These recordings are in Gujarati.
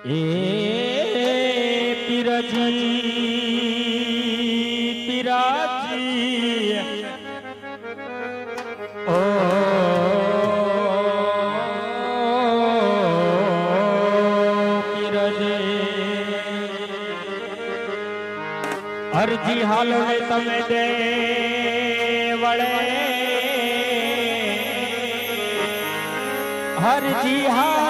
ए पिरजी पिराजी। ओ। पिरजी। अर्जी हाल में तमे दे वड़े। हर जी हाल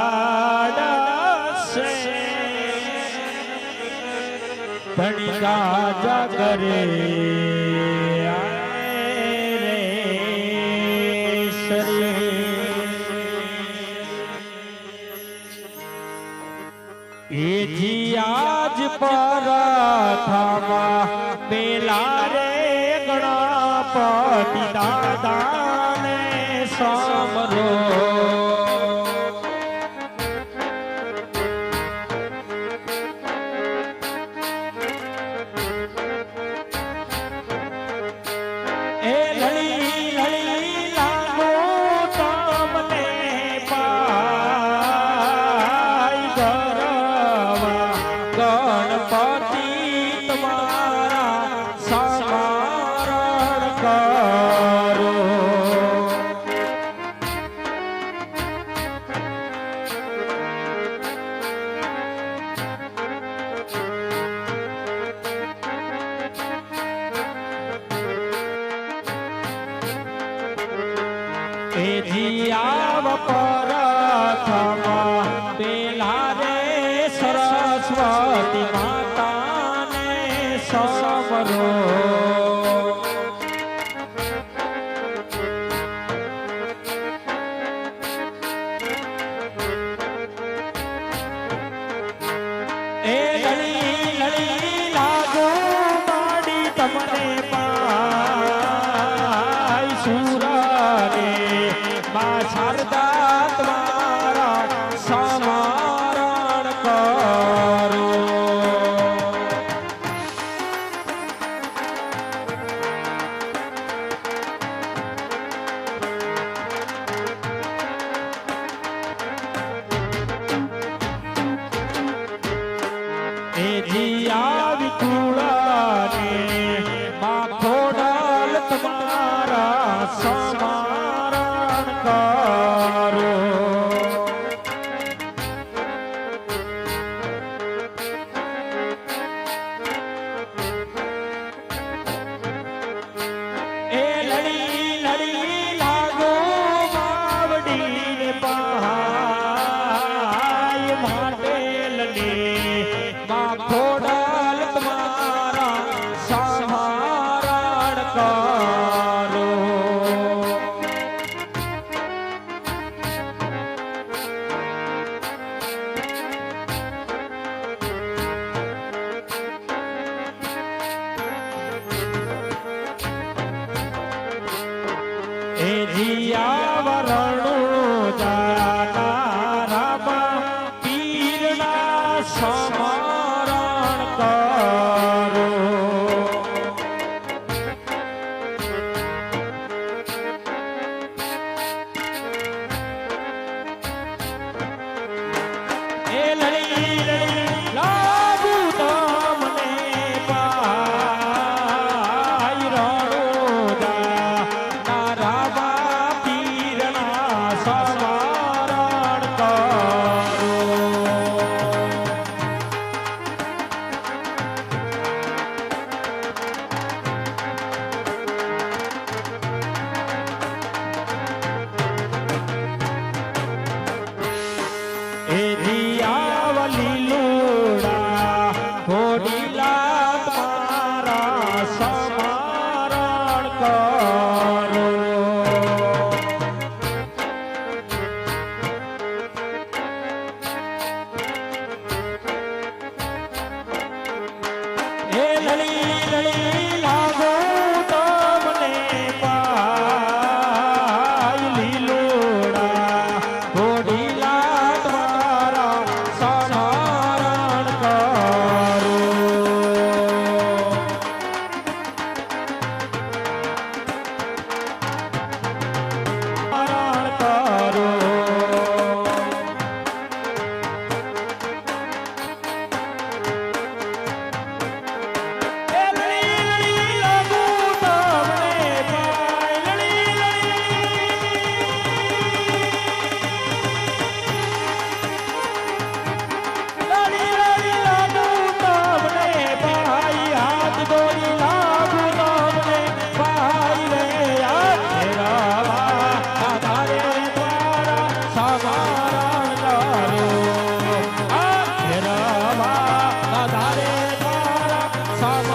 આજ પરાથામાં થામા પેલા રે ગણપતિ દાદાને સમરો એ જીયાવ પ્રથમ પેલા રે સરસ્વતી માતાને સમરો મા શારદા તમારા સમારણ કરો. એ જીયા વિકુળાને એ જીયા જાના Star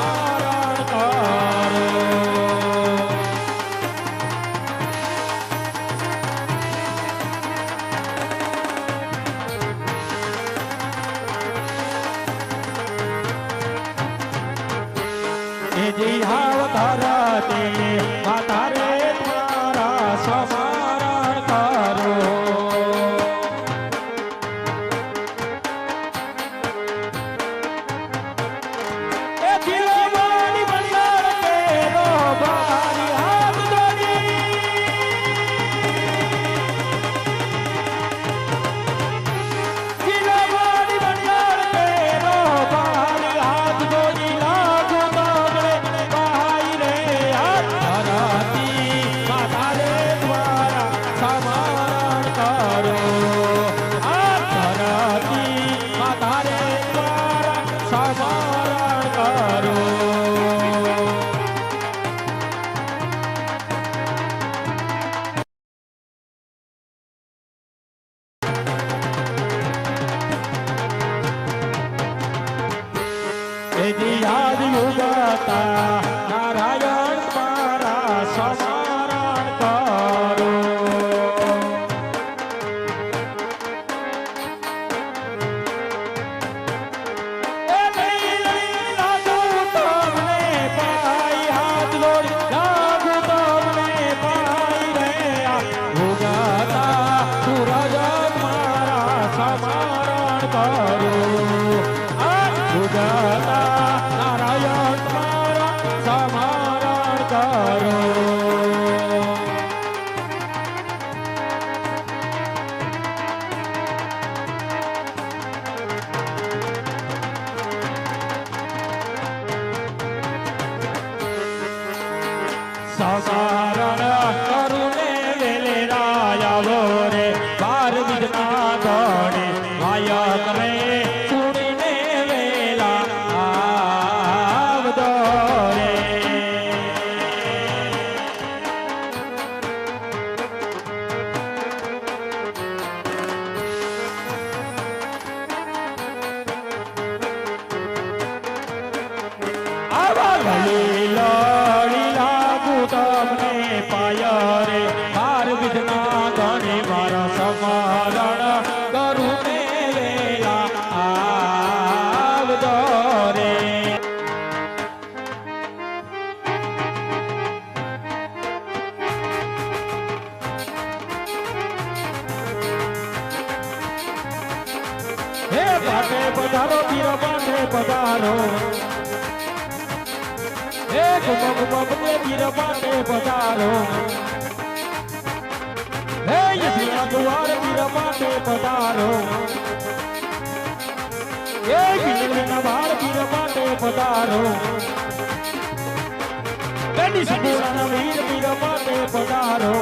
એજી યાદ યુગતા સમારણ કરુણે વેલે રાયાવો રે બાર વિજના ગણે માયા કરે સુરીને વેલા આવદો રે આવા લલી હે પાટે પધારો પીર પાટે પધારો હે ગુમ ગુમ બને પીર પાટે પધારો હે યદિયા દ્વાર પીર પાટે પધારો હે બિલના બાર પીર પાટે પધારો બેની સપોરાના વીર પીર પાટે પધારો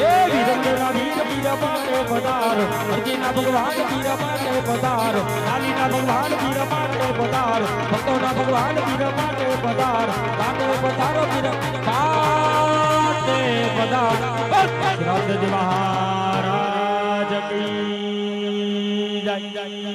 એ વીરંગના વીર પીર પાટે પધારો. અર્જુનના ભગવાન પીર માટે પધારો. લાલીના ભગવાન પીર માટે પધારો. ભક્તોના ભગવાન પીર માટે પધારો. પાટે પધારો પીર પાટે પધારો. શ્રદ્ધ મહારાજ કી જય.